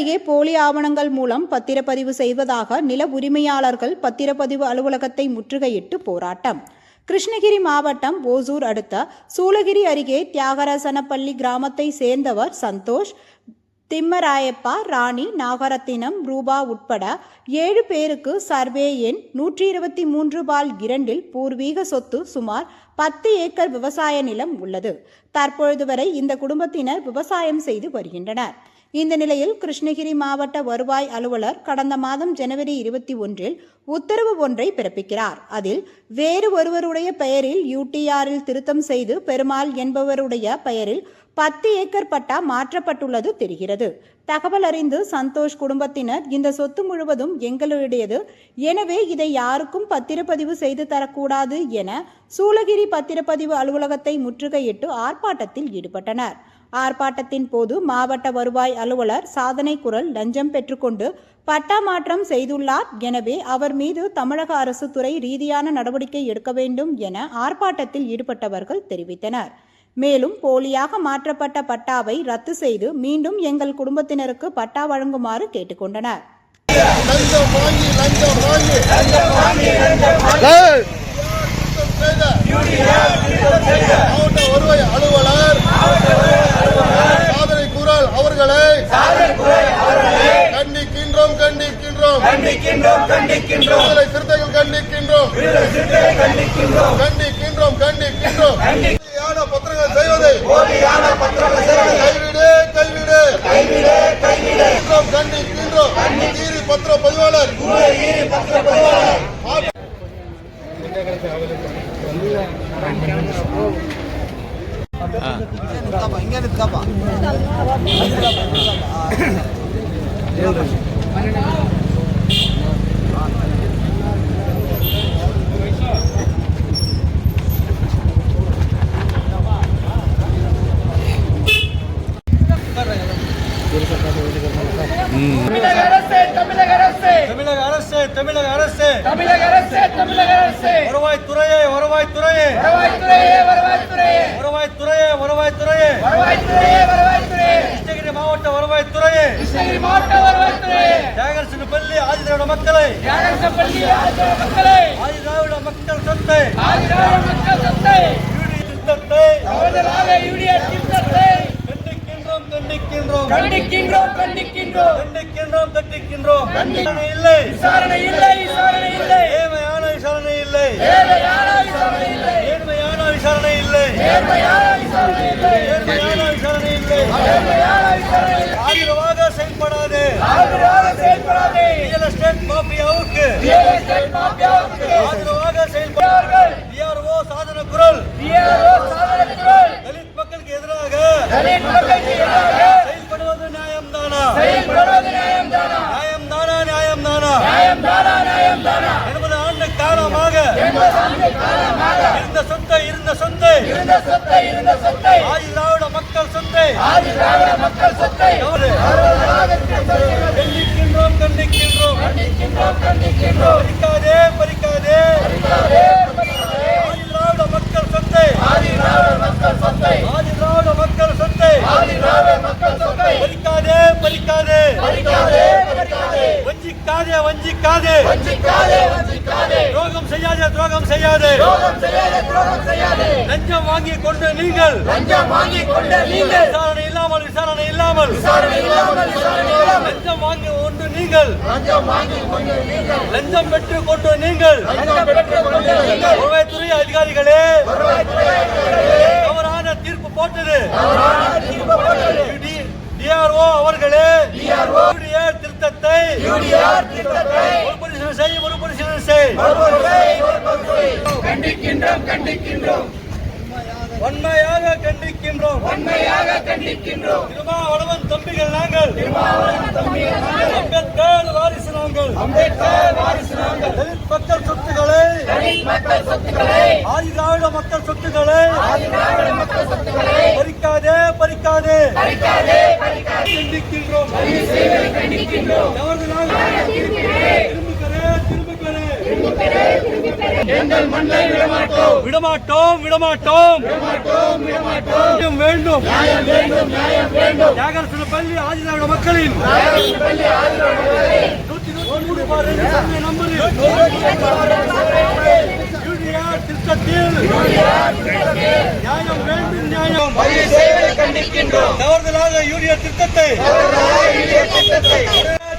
அருகே போலி ஆவணங்கள் மூலம் பத்திரப்பதிவு செய்வதாக நில உரிமையாளர்கள் பத்திரப்பதிவு அலுவலகத்தை முற்றுகையிட்டு போராட்டம். கிருஷ்ணகிரி மாவட்டம் ஓசூர் அடுத்த சூளகிரி அருகே தியாகராசனப்பள்ளி கிராமத்தை சேர்ந்தவர் சந்தோஷ் திம்மராயப்பா ராணி நாகரத்தினம் ரூபா உட்பட ஏழு பேருக்கு சர்வே எண் நூற்றி இருபத்தி மூன்று பால் இரண்டில் பூர்வீக சொத்து சுமார் பத்து ஏக்கர் விவசாய நிலம் உள்ளது. தற்பொழுது வரை இந்த குடும்பத்தினர் விவசாயம் செய்து வருகின்றனர். இந்த நிலையில் கிருஷ்ணகிரி மாவட்ட வருவாய் அலுவலர் கடந்த மாதம் ஜனவரி இருபத்தி ஒன்றில் உத்தரவு ஒன்றை பிறப்பிக்கிறார். அதில் வேறு ஒருவருடைய பெயரில் யூடிஆரில் திருத்தம் செய்து பெருமாள் என்பவருடைய பெயரில் பத்து ஏக்கர் பட்டா மாற்றப்பட்டுள்ளது தெரிகிறது. தகவல் அறிந்து சந்தோஷ் குடும்பத்தினர் இந்த சொத்து முழுவதும் எங்களுடையது. எனவே இதை யாருக்கும் பத்திரப்பதிவு செய்து தரக்கூடாது என சூளகிரி பத்திரப்பதிவு அலுவலகத்தை முற்றுகையிட்டு ஆர்ப்பாட்டத்தில் ஈடுபட்டனர். ஆர்ப்பாட்டத்தின் போது மாவட்ட வருவாய் அலுவலர் சாதனை குரல் லஞ்சம் பெற்றுக்கொண்டு பட்டா மாற்றம் செய்துள்ளார். எனவே அவர் மீது தமிழக அரசு துறை ரீதியான நடவடிக்கை எடுக்க வேண்டும் என ஆர்ப்பாட்டத்தில் ஈடுபட்டவர்கள் தெரிவித்தனர். மேலும் போலியாக மாற்றப்பட்ட பட்டாவை ரத்து செய்து மீண்டும் எங்கள் குடும்பத்தினருக்கு பட்டா வழங்குமாறு கேட்டுக்கொண்டனர். அவர்களை கண்டிக்கின்றோம் கண்டிக்கின்றோம் கண்டிக்கின்றோம் கண்டிக்கின்றோம் விடுதலை சிறுத்தைகள் கண்டிக்கின்றோம் கண்டிக்கின்றோம் கண்டிக்கின்றோம் கண்டிக்கின்றோம். பத்திர பதிவாளர் ஈரி பத்திர பதிவாளர் தமிழக அரசே தமிழக அரசே தமிழக அரசு தமிழக அரசு. தமிழக அரசே தமிழக அரசே. வருவாய்த்துறையே வருவாய்த்துறையே. வருவாய்த்துறையே வருவாய்த்துறையே. வருவாய்த்துறையே வருவாய்த்துறையே. வருவாய்த்துறையே வருவாய்த்துறையே. கிருஷ்ணகிரி மாவட்ட வருவாய்த்துறையே. கிருஷ்ணகிரி மாவட்ட வருவாய்த்துறையே. ஜாகர்சன் பள்ளி ஆதிதிராவிட மக்களை. தியாகரசப்பள்ளி ஆதிராவிட மக்களை. ஆதிதிராவிட மக்கள் சொத்தை ஆதிராவிட மக்கள் சத்தை திட்டத்தை தவறுதலாக யூடியா திட்டத்தை கண்டிக்கின்றோம். கண்டிக்கின்றோம் கண்டிக்கின்றோம். கண்டிக்கின்றோம் கண்டிக்கின்றோம். விசாரணை இல்லை. விசாரணை இல்லை விசாரணை இல்லை. ஏழ்மையான விசாரணை இல்லை. விசாரணை இல்லை. ஏழ்மையான விசாரணை இல்லை. விசாரணை இல்லை. ஏழ்மையான விசாரணை இல்லை. விசாரணை இல்லை. ஆதரவாக செயல்படாது. ஆதரவாக செயல்படாதே. ரியல் எஸ்டேட் மாஃபியாவுக்கு ரியல் எஸ்டேட் மாஃபியாவுக்கு இருந்த சொத்தை இருந்த சொத்தை. இருந்த சொத்தை இருந்த சொத்தை. ஆதி திராவிட மக்கள் சொத்தை. ஆதி திராவிட மக்கள் சொத்தை. கண்டிக்கின்றோம். கண்டிக்கின்றோம் கண்டிக்கின்றோம் பறிக்காதே பறிக்காதே ஆதி திராவிட மக்கள் சொத்தை ஆதி திராவிட மக்கள் சொத்தை ஆதி திராவிட மக்கள் சொத்தை ஆதி திராவிட மக்கள் சொத்தை பறிக்காதே பறிக்காதே பறிக்காதே பறிக்காதே வஞ்சிக்காதே. வஞ்சிக்காதே வஞ்சிக்காதே. துரோகம் செய்யாதே துரோகம் செய்யாதே. துரோகம் செய்யாதே துரோகம் செய்யாதே. லஞ்சம் வாங்கி கொண்டு நீங்கள். லஞ்சம் வாங்கி கொண்ட நீங்கள். விசாரணை இல்லாமல் விசாரணை இல்லாமல். விசாரணை இல்லாமல் விசாரணை இல்லாமல். லஞ்சம் வாங்கி கொண்டு நீங்கள். லஞ்சம் வாங்கி கொண்டு நீங்கள். லஞ்சம் பெற்று கொண்டு நீங்கள். லஞ்சம் பெற்றுக் கொண்டு நீங்கள். வருவாய்த்துறை அதிகாரிகளே. வருவாய்த்துறை அதிகாரிகளே, தவறான தீர்ப்பு போட்டது. தவறான தீர்ப்பு போட்டது. டிஆர்ஓ அவர்களே. DRO யூடிஆர் திட்டத்தை மறுபரிசீலனை செய் மறுபரிசீலனை செய் மறுபரிசீலனை கண்டிக்கின்றோம் கண்டிக்கின்றோம் வன்மையாக கண்டிக்கின்றோம் உண்மையாக கண்டிக்கின்றோம். திருமாவளவன் தம்பிகள் நாங்கள் திருமாவளவன் தம்பிகள் நாங்கள் அம்பேத்கர் வாரிசு நாங்கள் அம்பேத்கர் வாரிசு நாங்கள் தலித் மக்கள் சொத்துக்களை தலித் மக்கள் சொத்துக்களை ஆதிதிராவிட மக்கள் சொத்துக்களை ஆதிதிராவிட மக்கள் சொத்துக்களை பறிக்காதே பறிக்காதே பறிக்காதே கண்டிக்கின்றோம். எங்கள் விடமாட்டோம் விடமாட்டோம். விடமாட்டோம் வேண்டும். தியாகரசன பள்ளி ஆதிதிராவிட மக்களின். நம்பரில் திருத்தத்தில் நியாயம் வேண்டும் நியாயம். கண்டிக்கின்றோம். தவறுதலாக யூரியா திருத்தத்தை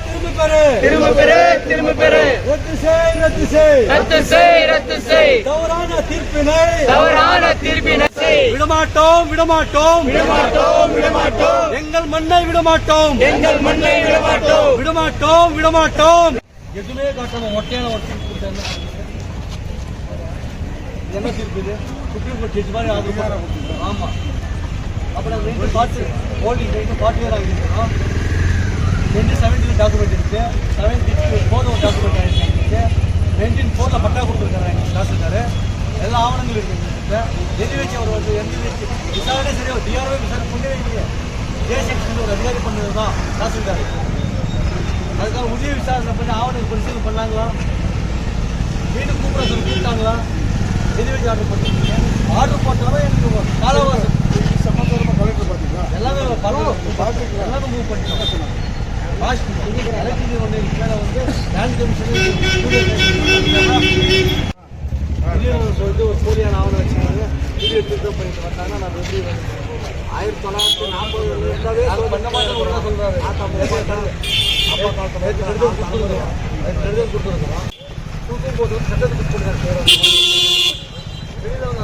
திரும்ப பெறு. திரும்ப பெறு திரும்ப பெறு. ரத்து செய் ரத்து செய். ரத்து செய் ரத்து செய். தவறான தீர்ப்பினை தவறான தீர்ப்பினை செய். விடமாட்டோம் விடமாட்டோம். விடமாட்டோம் விடமாட்டோம். எங்கள் மண்ணை விடமாட்டோம். எங்கள் மண்ணை விடமாட்டோம். விடமாட்டோம் விடமாட்டோம். எதுவுமே காட்டாம ஒட்டையான கொடுத்தா என்ன தீர்ப்பு? இது சுப்ரீம் கோர்ட் ஜட்ஜ் மாதிரி ஆகுது ஆமாம் அப்புறம் நாங்க ரெண்டு பார்த்து ஓல்டி ரெண்டு பார்ட்டி வேற ஆகிருக்கிறோம் ரெண்டு செவன்டீன் டாக்குமெண்ட் இருக்கு. செவன்டி ஃபோர் ஒரு டாக்குமெண்ட் ஆகிருக்கு நைன்டீன் ஃபோரில் பட்டா கொடுத்துருக்காரு எங்களுக்கு தாசில்தார். எல்லா ஆவணங்கள் இருக்குது எங்ககிட்ட எது வச்சு அவர் வந்து எந்த வச்சு விசாரணை சரியா டிஆர்ஓ விசாரணை பண்ணவே இல்லையே. ஜே ஒரு அதிகாரி பண்ணது தான் தாசில்தார். அதுக்காக உதவி விசாரணை பண்ணி ஆவணங்கள் பரிசீலனை பண்ணாங்களா வீடு கூப்பிட சொல்லி கூப்பிட்டாங்களா வச்சு ஆர்டர் பண்ணிருக்கீங்க ஆர்டர் போட்டாலும் எனக்கு காலவாசம் எல்லாமே பார்த்து எல்லாமே மூவ் பண்ணிட்டோம் பாஸ்ட் எலக்ட்ரிக் ஒன்று மேலே வந்து லேண்ட் கமிஷன் சொல்லிட்டு ஒரு போலியான ஆவணம் வச்சுருந்தாங்க வீடியோ திருத்தம் பண்ணிட்டு வந்தாங்க நான் எப்படி ஆயிரத்தி தொள்ளாயிரத்தி நாற்பது பண்ண ஒரு தான் சொல்கிறாரு அப்பா காலத்தில் கொடுத்துருக்கோம் கொடுத்துருக்கோம் தூக்கம் போட்டு சட்டத்துக்கு கொடுத்துருக்காரு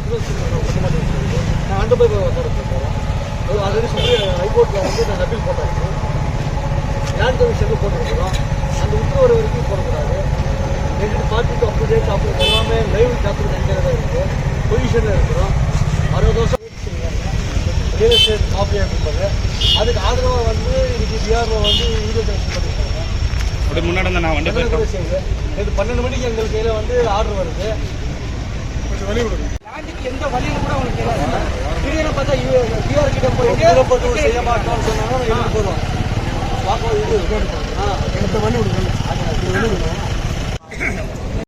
நான் அண்டு போய் போகிறேன் ஆல்ரெடி சொல்லி ஹைகோர்ட்டில் வந்து நான் அப்பீல் போட்டாச்சு லேண்ட் கமிஷனுக்கு போட்டுருக்கிறோம் அந்த உத்தரவு வரைக்கும் போடக்கூடாது ரெண்டு பார்ட்டிக்கு அப் டு டேட் அப் எல்லாமே லைவ் டாக்குமெண்ட் எங்கே இருக்குது பொசிஷனில் இருக்கிறோம் அறுபது வருஷம் ரியல் எஸ்டேட் காப்பி அதுக்கு ஆதரவாக வந்து இன்னைக்கு பிஆர்ஓ வந்து வீடியோ கலெக்ஷன் பண்ணியிருக்காங்க முன்னாடி நான் வண்டி பன்னெண்டு பன்னெண்டு மணிக்கு எங்கள் கையில் வந்து ஆர்டர் வருது எந்த வழியில் கூட தெரியாது திடீர்னு பார்த்தா பிஆர் கிட்ட போய் செய்ய மாட்டோம்னு சொன்னாங்க போடுவோம் வாக்கு இது அது வழி விடுங்க